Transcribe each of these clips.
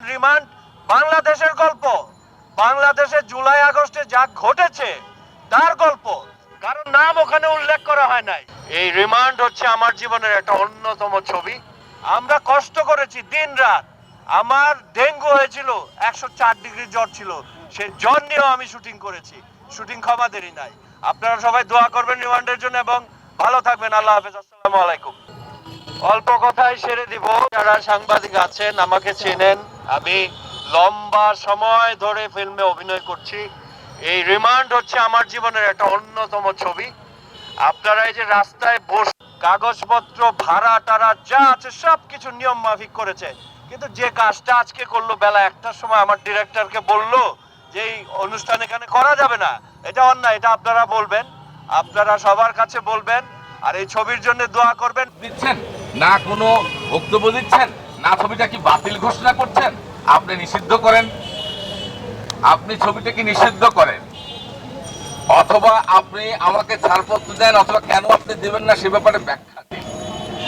Remand, বাংলাদেশের গল্প। বাংলাদেশে জুলাই, আগস্টে যা ঘটেছে, তার গল্প। কারণ নাম ওখানে উল্লেখ করা হয় নাই। এই রিমান্ড হচ্ছে আমার জীবনের একটা অন্যতম ছবি। আমরা কষ্ট করেছি দিন রাত আমার ডেঙ্গু হয়েছিল, একশো চার ডিগ্রি জ্বর ছিল। সে জ্বর নিয়েও আমি শুটিং করেছি। শুটিং ক্ষমা দেরি নাই। আপনারা সবাই দোয়া করবেন রিমান্ডের জন্য এবং ভালো থাকবেন। আল্লাহ হাফেজ। আসসালামু আলাইকুম। অল্প কথায় সেরে দিব। যারা সাংবাদিক আছেন, আমাকে চেনেন, আমি লম্বা সময় ধরে ফিল্মে অভিনয় করছি। এই রিমান্ড হচ্ছে আমার জীবনের একটা অন্যতম ছবি। আপনারা এই যে রাস্তায় বস, কাগজপত্র, ভাড়া, টাড়া, যা আছে সব কিছু নিয়ম মাফিক করেছে। কিন্তু যে কাজটা আজকে করল বেলা একটার সময় আমার ডিরেক্টরকে বলল যে এই অনুষ্ঠান এখানে করা যাবে না। এটা অন্যায়, এটা আপনারা বলবেন। আপনারা সবার কাছে বলবেন। আর এই ছবির জন্য দোয়া করবেন। দিচ্ছেন? না কোনো বক্তব্য দিচ্ছেন? না ছবিটা কি বাতিল ঘোষণা করছেন? আপনি নিষিদ্ধ করেন? আপনি ছবিটাকে নিষিদ্ধ করেন? অথবা আপনি আমাকে ছাড়পত্র দেন, অথবা কেন আপনি দেবেন না সে ব্যাপারে ব্যাখ্যা দিন।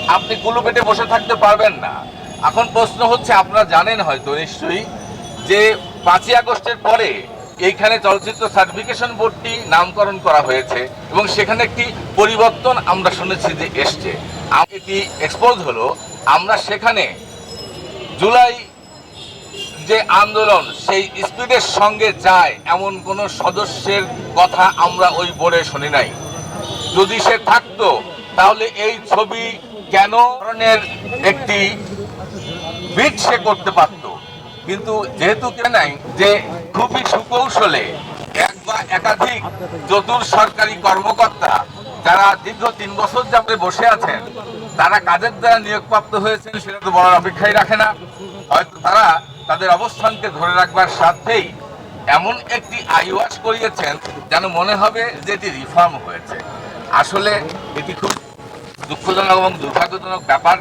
আপনি কুলু পেটে বসে থাকতে পারবেন না। এখন প্রশ্ন হচ্ছে, আপনারা জানেন হয়তো নিশ্চয়ই, যে পাঁচই আগস্টের পরে এইখানে চলচ্চিত্র সার্টিফিকেশন বোর্ডটি নামকরণ করা হয়েছে এবং সেখানে একটি পরিবর্তন আমরা শুনেছি যে এসছে। এটি এক্সপোজ হলো? আমরা সেখানে জুলাই যে আন্দোলন, সেই স্পিডের সঙ্গে যায় এমন কোন সদস্যের কথা আমরা ওই বোর্ডে শুনি নাই। যদি সে থাকতো, তাহলে এই ছবি কেন ধরনের একটি বিট সে করতে পারত? কিন্তু যেহেতু নাই, যে খুবই সুকৌশলে এক বা একাধিক চতুর সরকারি কর্মকর্তা যারা দীর্ঘ তিন বছর যাবতে বসে আছেন, তারা কাজের দ্বারা নিয়োগপ্রাপ্ত হয়েছেন সেটা তো বলার অপেক্ষাই রাখে না। হয়তো তারা তাদের অবস্থানকে ধরে রাখবার স্বার্থেই এমন একটি আইওয়াস করিয়েছেন যেন মনে হবে যে এটি রিফর্ম হয়েছে। আসলে এটি খুব দুঃখজনক এবং দুর্ভাগ্যজনক ব্যাপার।